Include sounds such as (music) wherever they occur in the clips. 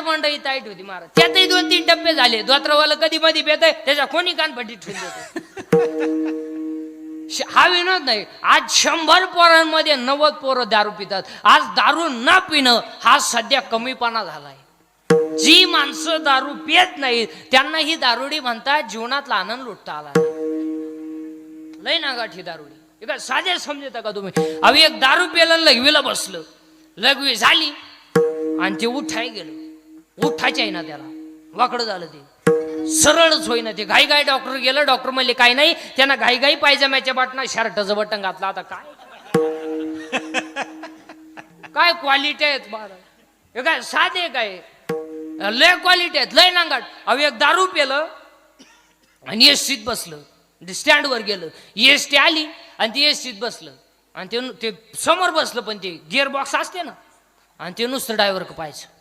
मंडई tight होती महाराज. त्यातही दोन तीन टप्पे झाले. धोत्रवाला कधी मधी बेत त्याच्या कोणी कानपट्टी ठेवली श- हा विनोद नाही. आज शंभर पोरांमध्ये नव्वद पोरं दारू पितात. आज दारू न पिणं हा सध्या कमीपणा झालाय. जी माणसं दारू पित नाहीत त्यांना ही दारुडी म्हणतात जीवनातला आनंद लुटता आला लय ना दारुडी. एका साधे समजता का तुम्ही? अवी एक दारू पिलं लघवीला बसलं. लघवी झाली आणि ते उठाय गेलं. उठायचे आहे ना त्याला. वाकडं झालं ते. सरळच होईना ते. घाई घाई डॉक्टर गेलं डॉक्टर म्हणले काही नाही. त्यांना घाई घाई पायजम्याच्या बटना शर्टाचं बटन घातलं आता काय? काय क्वालिटी आहेत महाराज हे काय साधे काय? लय क्वालिटी आहेत लय नांगाट. अहो एक दारू पेलं आणि एस सीत बसलं. स्टँडवर गेलं. एस टी आली आणि ती एसटीत बसलं. आणि ते नु- ते समोर बसलं पण ते गिअर बॉक्स असते ना. आणि ते नुसतं ड्रायव्हर का पाहायचं.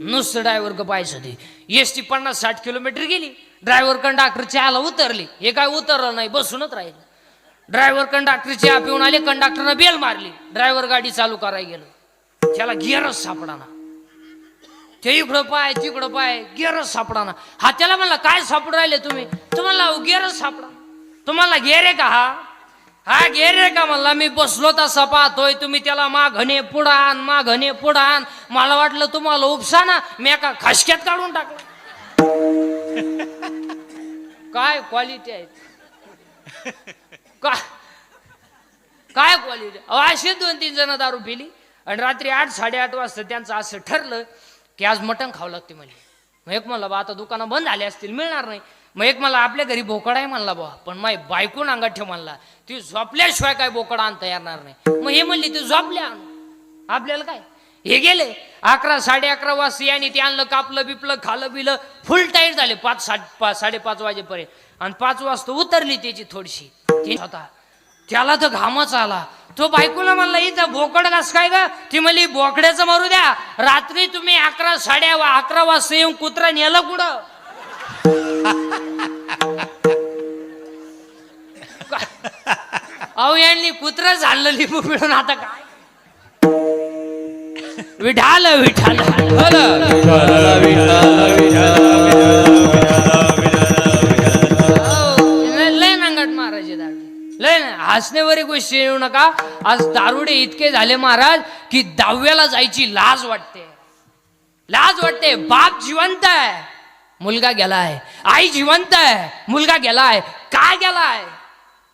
नुसतं ड्रायव्हर का पाहायचं ते एस टी पन्नास साठ किलोमीटर गेली. ड्रायव्हर कंडक्टर चहाला उतरली. हे काय उतरलं नाही बसूनच राहिलं. ड्रायव्हर कंडक्टर चहा पिऊन आले कंडक्टरनं बेल मारली. ड्रायव्हर गाडी चालू करायला गेलं. त्याला गिअरच सापडाना. ते इकडं पाय तिकडं पाय गिअरच सापडाना. हा त्याला म्हणला काय सापडू राहिले तुम्ही? तुम्हाला गिअरच सापडा. तुम्हाला गेर आहे का हा? हा गेर रे का म्हणला मी बसलो तसा पाहतोय तुम्ही त्याला माघणे पुढान माघणे पुढान. मला वाटलं तुम्हाला उपसा ना मी एका खसक्यात काढून टाकलं. (laughs) काय क्वालिटी आहे? काय काय क्वालिटी अशी दोन तीन जण दारू पिली. आणि रात्री आठ साडेआठ वाजता त्यांचं असं ठरलं की आज मटण खावं लागते म्हणे मग एक म्हणलं बा आता दुकानं बंद झाले असतील मिळणार नाही. मग एक मला आपल्या घरी बोकड आहे म्हणला बा पण माय बायकून अंगात ठेव म्हणला. ती झोपल्याशिवाय काय बोकड आणता येणार नाही. मग हे म्हणली ती झोपल्या आपल्याला काय? हे गेले. अकरा साडे अकरा वाजता याने ते आणलं कापलं बिपलं खालं बिलं. फुल टाईट झाले पाच साडे पाच साडेपाच वाजेपर्यंत. आणि पाच वाजता उतरली त्याची थोडीशी. ती होता. त्याला तर घामच आला. तो बायकोला म्हणला इथं बोकड घास काय ग? ती म्हणली बोकड्याचं मारू द्या. रात्री तुम्ही अकरा साडे अकरा वाजता येऊन कुत्रा नेलं कुठं? अहो यांनी कुत्र झालं लिंबू मिळून आता काय? विठाल विठाल. लय नांगट महाराज लय हसण्यावरी गोष्टी येऊ नका. आज दारुडे इतके झाले महाराज की दहाव्याला जायची लाज वाटते. लाज वाटते. बाप जिवंत आहे. मुलगा गेलाय. आई जिवंत आहे. मुलगा गेलाय. काय गेलाय?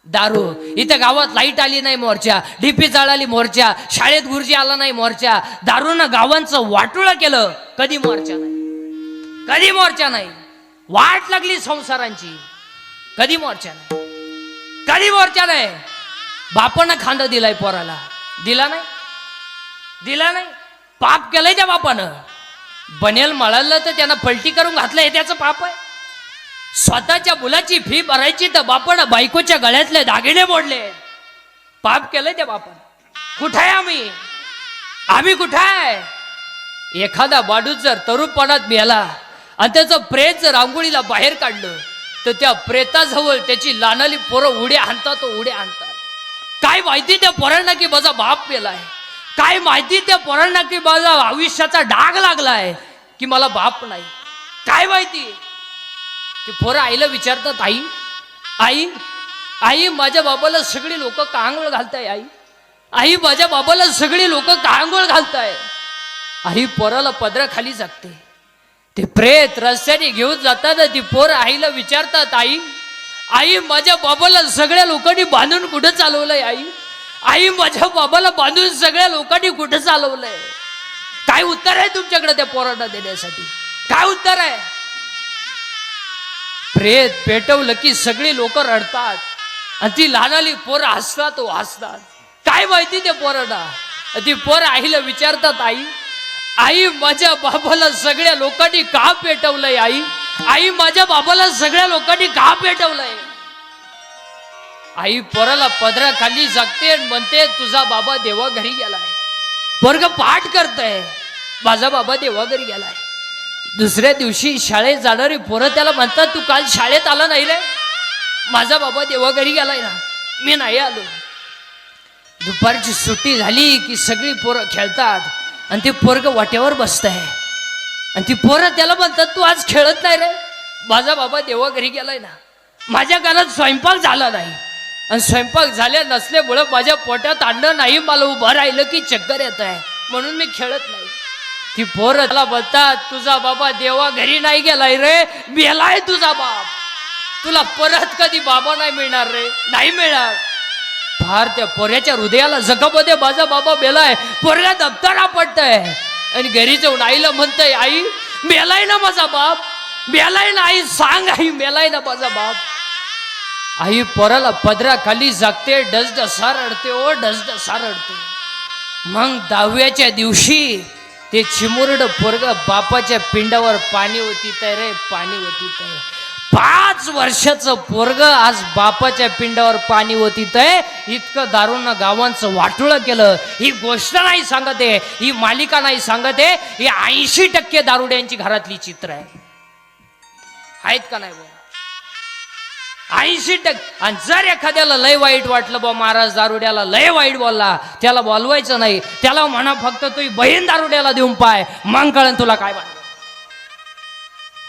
दारू. इथं गावात लाइट आली नाही मोर्चा. डीपी चाळाली मोर्चा. शाळेत गुरुजी आला नाही मोर्चा. दारूनं गावांचं वाटुळं केलं. कधी मोर्चा नाही. कधी मोर्चा नाही. वाट लागली संसारांची. कधी मोर्चा नाही. कधी मोर्चा नाही. बापानं खांद दिलाय पोराला. दिला नाही? दिला नाही? पाप केलंय त्या बापानं. बनेल मळालं तर त्यांना पलटी करून घातलं हे त्याचं पाप आहे. स्वतःच्या मुलाची फी भरायची तर बापण बायकोच्या गळ्यातले दागिने मोडले. पाप केलंय त्या बापण कुठे आहे आम्ही? आम्ही कुठे आहे एखादा माणूस जर तरुणपणात मेला आणि त्याचं प्रेत जर रांगोळीला बाहेर काढलं तर त्या प्रेताजवळ त्याची लानाली पोरं उड्या आणतात तो उड्या आणतात. काय माहिती त्या पोरांना की माझा बाप मेलाय? काय माहिती त्या पोरांना की माझा आयुष्याचा डाग लागलाय की मला बाप नाही. काय माहिती? की पोरं आईला विचारतात आई आई आई माझ्या बाबाला सगळी लोक कांगोळ घालताय आई? आई माझ्या बाबाला सगळी लोक कांगोळ घालताय? आई पोराला पदराखाली जागते. ते प्रेत रस्त्याने घेऊन जातात ती पोर आईला विचारतात आई आई माझ्या बाबाला सगळ्या लोकांनी बांधून कुठं चालवलंय आई? आई माझ्या बाबाला बांधून सगळ्या लोकांनी कुठं चालवलंय? काय उत्तर आहे तुमच्याकडे त्या पोरांना देण्यासाठी? काय उत्तर आहे? प्रेत पेटवलं की सगळी लोक रडतात. आणि ती लहानाली पोरं हसतात हसतात काय माहिती त्या पोरांना? ती पोर आईला विचारतात आई आई माझ्या बाबाला सगळ्या लोकांनी का पेटवलंय आई? आई माझ्या बाबाला सगळ्या लोकांनी का पेटवलंय? आई पोराला पदरा खाली जगते म्हणते तुझा बाबा देवा घरी गेलाय. वर्ग पाठ करतय माझा बाबा देवा घरी गेलाय. दुसऱ्या दिवशी शाळेत जाणारी पोरं त्याला म्हणतात तू काल शाळेत आला नाही रे माझा बाबा देवा घरी गेलाय ना? मी नाही आलो. दुपारची सुट्टी झाली की सगळी पोरं खेळतात आणि ते पोरग वाट्यावर बसत आहे आणि ती पोरं त्याला म्हणतात तू आज खेळत नाही रे? माझा बाबा देवा घरी गेलाय ना? माझ्या घरात स्वयंपाक झाला नाही. आणि स्वयंपाक झाल्या नसल्यामुळं माझ्या पोटात अन्न नाही मला उभं राहिलं की चक्कर येत आहे. म्हणून मी खेळत नाही. ती पोरं त्याला तुझा बाबा देवा घरी नाही गेलाय रे मेलाय तुझा बाप. तुला परत कधी बाबा नाही मिळणार रे नाही मिळणार. फार त्या पोऱ्याच्या हृदयाला जखमध्ये माझा बाबा मेलाय पोरगा दप्तरा पडतंय. आणि घरी जाऊन आईला म्हणतंय आई मेलाय ना माझा बाप मेलाय ना आई सांग आई मेलाय ना माझा बाप. आई पोराला पदराखाली जागते डसडसा रडते ओ डसडसा रडते मग दहाव्याच्या दिवशी ते चिमुरड पोरग बापाच्या पिंडावर पाणी होती रे पाणी होती पाच वर्षाचं पोरग आज बापाच्या पिंडावर पाणी होती तय इतकं दारुण गावांचं वाटुळं केलं. ही गोष्ट नाही सांगत आहे ही मालिका नाही सांगत आहे ही ऐंशी टक्के दारुड्यांची घरातली चित्र आहे. आहेत का नाही ऐंशी टक्के. आणि जर एखाद्याला लय वाईट वाटलं बा महाराज दारुड्याला लय वाईट बोलला त्याला बोलवायचं नाही. त्याला म्हणा फक्त तुझी बहीण दारुड्याला देऊन पाय. मग कळण तुला काय वाटत.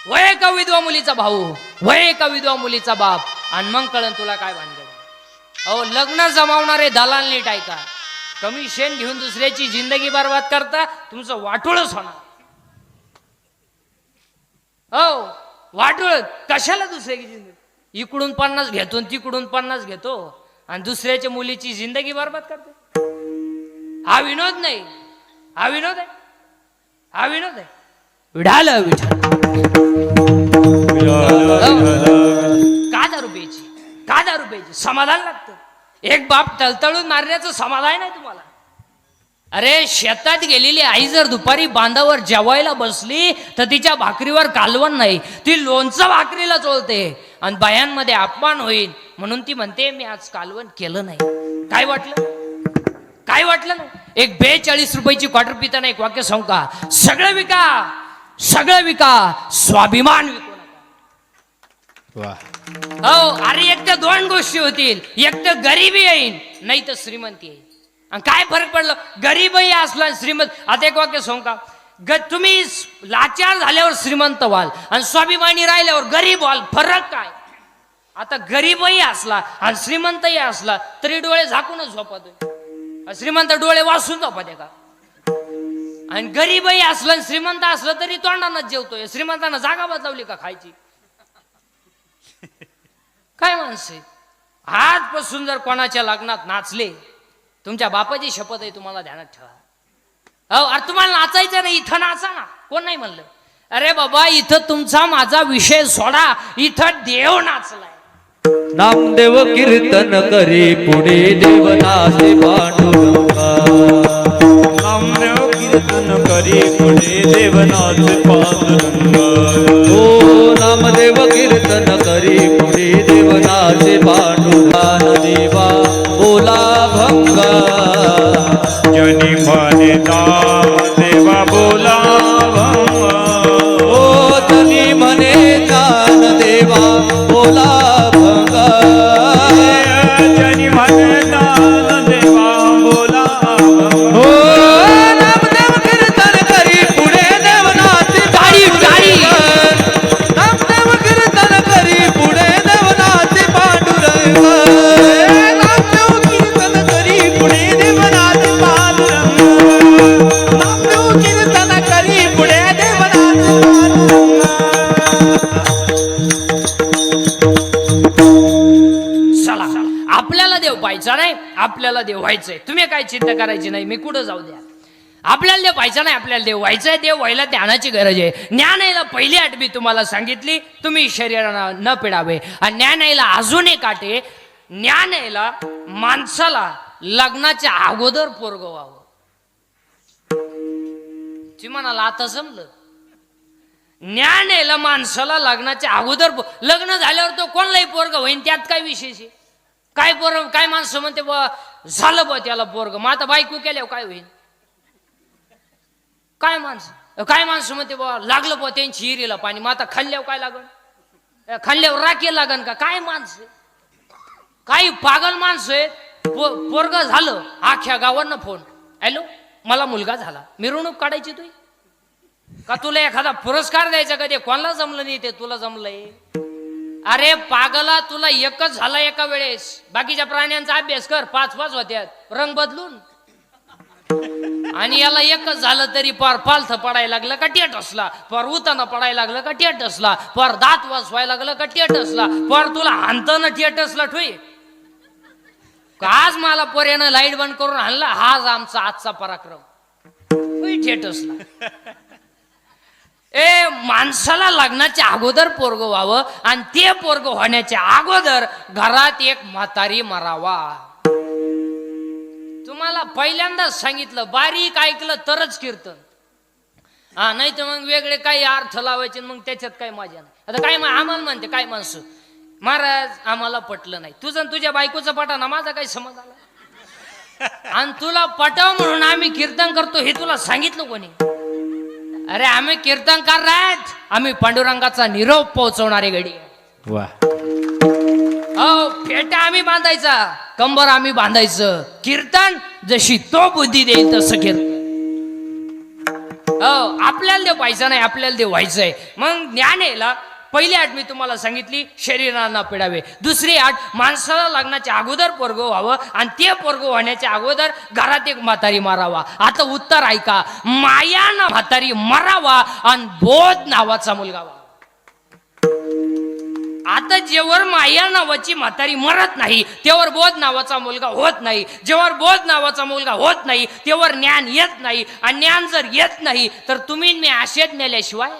वय एका विधवा मुलीचा भाऊ वय एका विधवा मुलीचा बाप आणि मग कळण तुला काय भानगड अहो लग्न जमावणारे दलाल नीट ऐका. कमी शेण घेऊन दुसऱ्याची जिंदगी बर्बाद करता तुमचं वाटोळच होणार. हो वाटोळ कशाला दुसऱ्याची जिंदगी? इकडून पन्नास घेतो आणि तिकडून पन्नास घेतो. आणि दुसऱ्याच्या मुलीची जिंदगी बर्बाद करतो. हा विनोद नाही. हा विनोद आहे. हा विनोद आहे. विढाल विठाल. का दारू प्यायची? का दारू रुपयाची समाधान लागतं. एक बाप तळतळून मारण्याचं समाधान आहे तुम्हाला. अरे शेतात गेलेली आई जर दुपारी बांधावर जेवायला बसली तर तिच्या भाकरीवर कालवण नाही. ती लोणचं भाकरीला चोलते आणि बायांमध्ये अपमान होईल. म्हणून ती म्हणते मी आज कालवण केलं नाही. काय वाटलं? काय वाटलं? नाही एक बेचाळीस रुपयाची क्वार्टर पिताना एक वाक्य सांगू का? सगळं विका सगळं विका स्वाभिमान विकू नका. हो अरे एक तर दोन गोष्टी होतील. एक तर गरिबी येईल नाही तर श्रीमंती येईल. आणि काय फरक पडलं? गरीबही असला आणि श्रीमंत आता एक वाक्य सांगू का? ग तुम्ही लाचार झाल्यावर श्रीमंत व्हाल आणि स्वाभिमानी राहिल्यावर गरीब व्हाल. फरक काय? आता गरीबही असला आणि श्रीमंतही असला तरी डोळे झाकूनच झोपत श्रीमंत डोळे वाचून झोपत का? आणि गरीबही असलं आणि श्रीमंत असलं तरी तोंडानच जेवतोय. श्रीमंतांना जागा बदलवली का खायची? काय माणसे? आजपासून जर कोणाच्या लग्नात नाचले तुमच्या बापाची शपथ आहे तुम्हाला ध्यानात ठेवा. अहो अरे तुम्हाला नाचायचं नाही इथं नाचा ना. कोण नाही म्हणलं? अरे बाबा इथं तुमचा माझा विषय सोडा. इथं देव नाचलाय. नामदेव कीर्तन करी पुढे देवनाचे पांडुरंगा. नामदेव कीर्तन करी पुढे देवनाथ पांडुरंग. ओ नामदेव कीर्तन करी पुढे देवनाचे पांडुरान देवा बोला भंगा जनी नाम देवा बोलावा. ओ तनी म्हणे ज्ञान देवा बोला. आपल्याला देव व्हायचंय. तुम्ही काय चिंता करायची नाही मी कुठं जाऊ द्या. आपल्याला देव व्हायचं नाही आपल्याला देव आहे देव व्हायला ज्ञानाची गरज आहे. ज्ञान यायला पहिली आठ मी तुम्हाला सांगितली तुम्ही शरीराला न पिडावे. आणि ज्ञान यायला अजून एक आठ आहे ज्ञान यायला माणसाला लग्नाच्या अगोदर पोरग व्हावं ती म्हणाला आता समजलं ज्ञान यायला माणसाला लग्नाच्या अगोदर लग्न झाल्यावर तो कोणलाही पोरग होईन त्यात काय विशेष आहे? काय पोर काय माणसं म्हणते बा झालं बा त्याला पोरग. मग आता बायको केल्यावर काय होईल? काय माणसं? काय माणसं म्हणते बा लागलं बा त्यांची हिरीला पाणी. मग आता खाल्ल्यावर काय लागल खाल्ल्यावर राखे लागन का? काय माणसं? काही पागल माणसं आहेत. पो पोरग झालं. आख्या गावांना फोन हॅलो? मला मुलगा झाला. मिरवणूक काढायची तुही का तुला एखादा पुरस्कार द्यायचा का ते? कोणाला जमलं नाही ते? तुला जमलंय? अरे पागला तुला एकच झाला एका वेळेस. बाकीच्या प्राण्यांचा अभ्यास कर पाच पाच होत्यात. रंग बदलून. आणि याला एकच झालं तरी पार पालथ पडायला लागलं का टेट असला? पार उताना पडायला लागलं का टेट असला? पार दात वाजवायला लागलं का टेट असला? पार तुला हाणताना टेट असला ठोय आज मला पोऱ्यानं लाइट बंद करून आणला हाच आमचा आजचा पराक्रम. ठेट असला. ए माणसाला लग्नाच्या अगोदर पोरग व्हावं आणि ते पोरग होण्याच्या अगोदर घरात एक म्हातारी मरावा. तुम्हाला पहिल्यांदाच सांगितलं बारीक ऐकलं तरच कीर्तन. हा नाही तर मग वेगळे काही अर्थ लावायचे मग त्याच्यात काय मजा नाही. आता काय आम्हाला म्हणते काय माणसं? महाराज आम्हाला पटलं नाही. तुझं तुझ्या बायकोचं पटा ना माझा काही समज आला? आणि तुला पटाव म्हणून आम्ही कीर्तन करतो हे तुला सांगितलं कोणी? अरे आम्ही कीर्तनकार नाहीत आम्ही पांडुरंगाचा निरोप पोहोचवणारे गडी. वा. हो फेटा आम्ही बांधायचा कंबर आम्ही बांधायचं. कीर्तन जशी तो बुद्धी देईल तसं कीर्तन. हो आपल्याला देव पाहिजे नाही आपल्याला देव व्हायचंय. मग ज्ञान यायला पहिली आठ मी तुम्हाला सांगितली शरीराला पिडावे. दुसरी आठ माणसाला लग्नाच्या अगोदर पोरग व्हावं आणि ते पोरग होण्याच्या अगोदर घरात एक म्हातारी मारावा. आता उत्तर ऐका मायानं म्हातारी मारावा आणि बोध नावाचा मुलगा व्हावा. आता जेवर माया नावाची म्हातारी मरत नाही तेवर बोध नावाचा मुलगा होत नाही. जेवर बोध नावाचा मुलगा होत नाही तेव्हा ज्ञान येत नाही. आणि ज्ञान जर येत नाही तर तुम्ही मी आशेत नेल्याशिवाय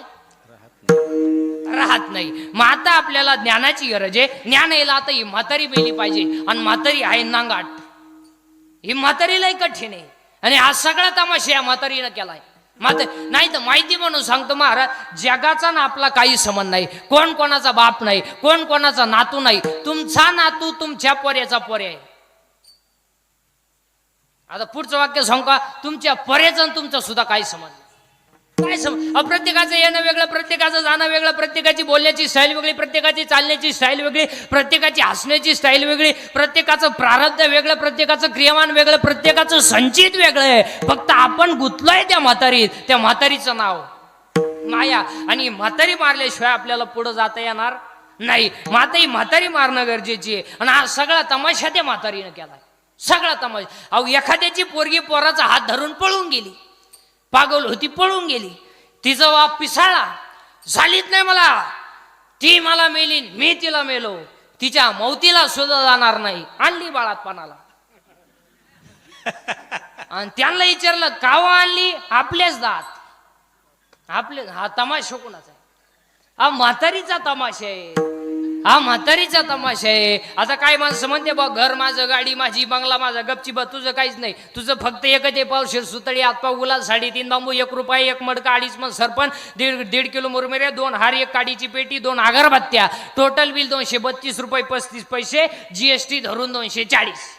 राहत नाही. मग आता आपल्याला ज्ञानाची गरज आहे. ज्ञान यायला आता ही म्हातारी मेली पाहिजे. आणि म्हातारी आहे नांगाट. ही म्हातारीलाही कठीण आहे. आणि हा सगळा तमाशा या म्हातारीनं केलाय. मात नाही तर माहिती म्हणून सांगतो महाराज जगाचा ना आपला काही संबंध नाही. कोण कोणाचा बाप नाही कोण कोणाचा नातू नाही. तुमचा नातू तुमच्या पोऱ्याचा पोरे आहे. आता पुढचं वाक्य सांगू का? तुमच्या पर्याचा आणि तुमचा सुद्धा काही संबंध नाही. काय सम प्रत्येकाचं येणं वेगळं प्रत्येकाचं जाणं वेगळं प्रत्येकाची बोलण्याची स्टाईल वेगळी प्रत्येकाची चालण्याची स्टाईल वेगळी प्रत्येकाची हसण्याची स्टाईल वेगळी प्रत्येकाचं प्रारब्ध वेगळं प्रत्येकाचं क्रियमान वेगळं प्रत्येकाचं संचित वेगळं आहे. फक्त आपण गुंतलोय त्या म्हातारीत त्या म्हातारीचं नाव. माया आणि म्हातारी मारल्याशिवाय आपल्याला पुढं जाता येणार नाही. माता ही म्हातारी मारणं गरजेची आहे. आणि हा सगळा तमाशा त्या म्हातारीनं केला सगळा तमाशा. अहो एखाद्याची पोरगी पोराचा हात धरून पळून गेली. पागल होती पळून गेली. तिचा बाप पिसाळला झालीच नाही मला. ती मला मेली मी तिला मेलो. तिच्या मौतीला सुद्धा जाणार नाही. आणली बाळातपणाला. आणि त्यांना विचारलं कावा आणली? आपलेच दात. आपले हा तमाशा कोणाचा आहे? हा म्हातारीचा तमाशा आहे. हा म्हातारीचा तमाशा आहे. आता काय माणसं म्हणते बा घर माझं गाडी माझी बंगला माझा गपची बा तुझं काहीच नाही. तुझं फक्त एकच आहे पावशेर सुतळी आतपा गुलाल साडेतीन बांबू एक रुपये एक मडका अडीच मग सरपण दीड दीड किलो मुरमेऱ्या दोन हार एक काडीची पेटी दोन आगरबत्त्या टोटल बिल दोनशे बत्तीस रुपये पस्तीस पैसे जीएसटी धरून दोनशे चाळीस.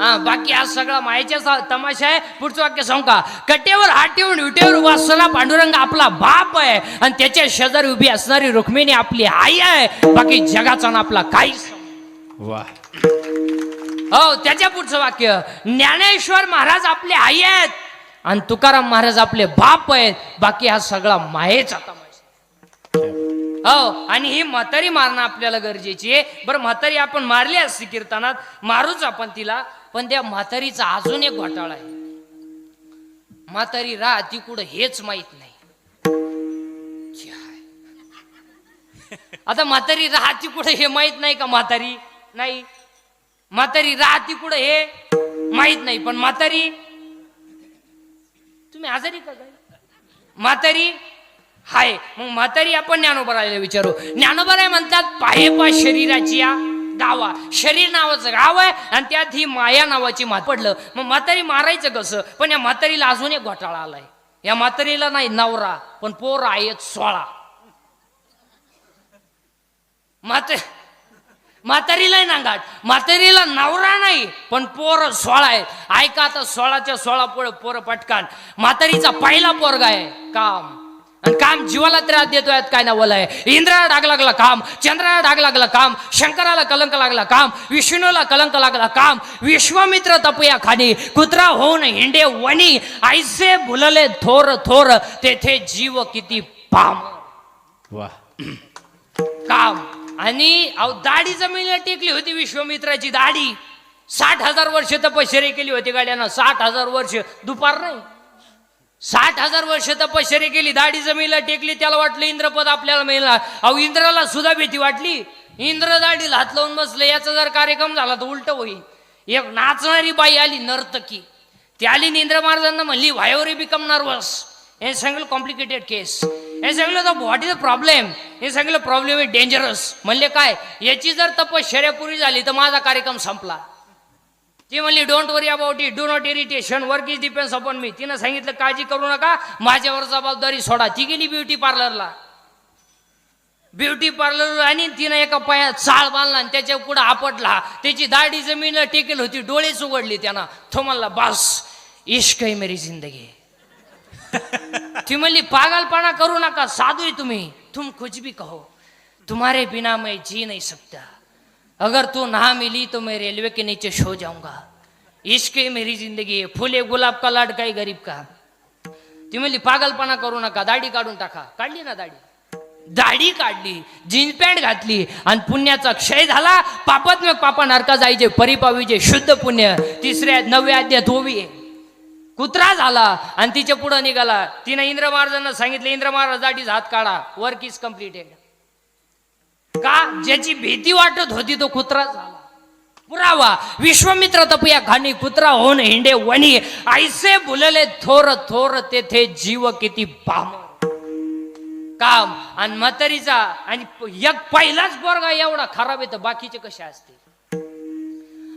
हा बाकी आज सगळा मायेच्या सा- तमाशा आहे. पुढचं वाक्य सांगू का? कटेवर हात ठेवून विटेवर उभा पांडुरंग आपला बाप आहे आणि त्याच्या शेजारी उभी असणारी रुक्मिणी आपली आई आहे. बाकी जगाचा ना आपला काही वा हो त्याच्या पुढचं वाक्य ज्ञानेश्वर महाराज आपले आई आहेत आणि तुकाराम महाराज आपले बाप आहेत. बाकी हा सगळा मायेचा तमाशा हो आणि ही म्हातारी मारणं आपल्याला गरजेची आहे. बरं म्हातारी आपण मारली असती कीर्तनात मारूच आपण तिला. पण त्या म्हातारीचा अजून एक घोटाळा आहे. म्हातारी राहती कुठं हेच माहीत नाही. आता म्हातारी राहती कुठं हे माहीत नाही का म्हातारी? नाही. म्हातारी राहती कुठं हे माहीत नाही. पण म्हातारी तुम्ही आजारी का म्हातारी हाय. मग म्हातारी आपण ज्ञानोबरायला विचारू. ज्ञानोबराय म्हणतात पाहेपा शरीराची या गावा. शरीर नावाचं गाव आहे आणि त्यात ही माया नावाची मात पडलं. मग म्हातारी मारायचं कसं? पण या म्हातारीला अजून एक घोटाळा आलाय. या म्हातारीला नाही नवरा पण पोर आहेत सोळा. म्हात म्हातारीला नांगाट म्हातारीला नवरा नाही पण पोर सोळा आहेत ऐका आता सोळाच्या सोळा पोर पोरं पटकान. म्हातारीचा पहिला पोरगा आहे. काम. आणि काम जीवाला त्रास देतोय काय ना आहे इंद्राला डाग लागला काम चंद्राला डाग लागला काम शंकराला कलंक लागला काम विष्णूला कलंक लागला काम विश्वामित्र तपया खाणी कुत्रा होऊन हिंडे वणी ऐसे भुलले थोर थोर तेथे जीव किती पाम. वा काम. आणि दाढी जमिनीला टेकली होती विश्वामित्राची दाढी. साठ हजार वर्ष तपश्चर्या केली होती गाड्यानं. साठ हजार वर्ष. दुपार नाही. साठ हजार वर्ष तपश्चरी केली दाढी जमिनीला टेकली त्याला वाटलं इंद्रपद आपल्याला मिळणार. अहो इंद्राला सुद्धा भीती वाटली. इंद्र दाढीला हात लावून बसलं याचा जर कार्यक्रम झाला तर उलट होईल. एक नाचणारी बाई आली नर्तकी. ती आली इंद्र महाराजांना म्हणली व्हायवर बिकम नर्वस हे सगळं कॉम्प्लिकेटेड केस हे सगळं तर व्हॉट इज अ प्रॉब्लेम हे सगळं प्रॉब्लेम इज डेंजरस म्हणले काय? याची जर तपश्चर्या झाली तर माझा कार्यक्रम संपला. ती म्हणली don't worry about it do not irritation work is depends upon मी तिनं सांगितलं काळजी करू नका माझ्यावर जबाबदारी सोडा. ती गेली ब्युटी पार्लरला. ब्युटी पार्लर आणि तिनं एका पायात चाळ बांधला आणि त्याच्या पुढे आपटला. त्याची दाढी जमीन टेकेल होती डोळेच उघडली त्यानं. तो म्हणला बस इश्क आहे मेरी जिंदगी. ती म्हणली पागलपणा करू नका साधू आहे तुम्ही. तुम कुछ भी कहो. तुम्हारे बिना मैं जी नाही सकता. अगर तू ना मिली तो मैं रेलवे के नीचे सो जाऊंगा। इश्क मेरी जिंदगी है। फुले गुलाब का लाडका है गरीब का। ती म्हणली पागलपणा करू नका। दाढी काढून टाका। काढली ना दाढी? दाढी काढली जीन्स पॅन्ट घातली आणि पुण्याचा क्षय झाला पापात्मक पापा नरका जायचे परिपावीचे शुद्ध पुण्य तिसऱ्या नवव्या अध्यात होवी आहे. कुत्रा झाला आणि तिच्या पुढं निघाला. तिनं इंद्र महाराजांना सांगितलं इंद्र महाराज दाढीचा हात काढा. वर्क इज कम्प्लिटेड का? ज्याची भीती वाटत होती तो कुत्रा झाला. पुरावा विश्वमित्र तपया खाणी कुत्रा होऊन हिंडे वणी. ऐसे बुलले थोर थोर तेथे जीव किती बाम काम आणि म्हातारीचा आणि एक पहिलाच पोरगा एवढा खराब आहे तर बाकीचे कसे असतील?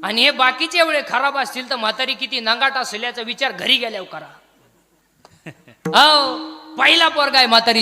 आणि हे बाकीचे एवढे खराब असतील तर म्हातारी किती नंगाट असेल याचा विचार घरी गेल्यावर करा. (laughs) हो पहिला पोरगा आहे म्हातारी.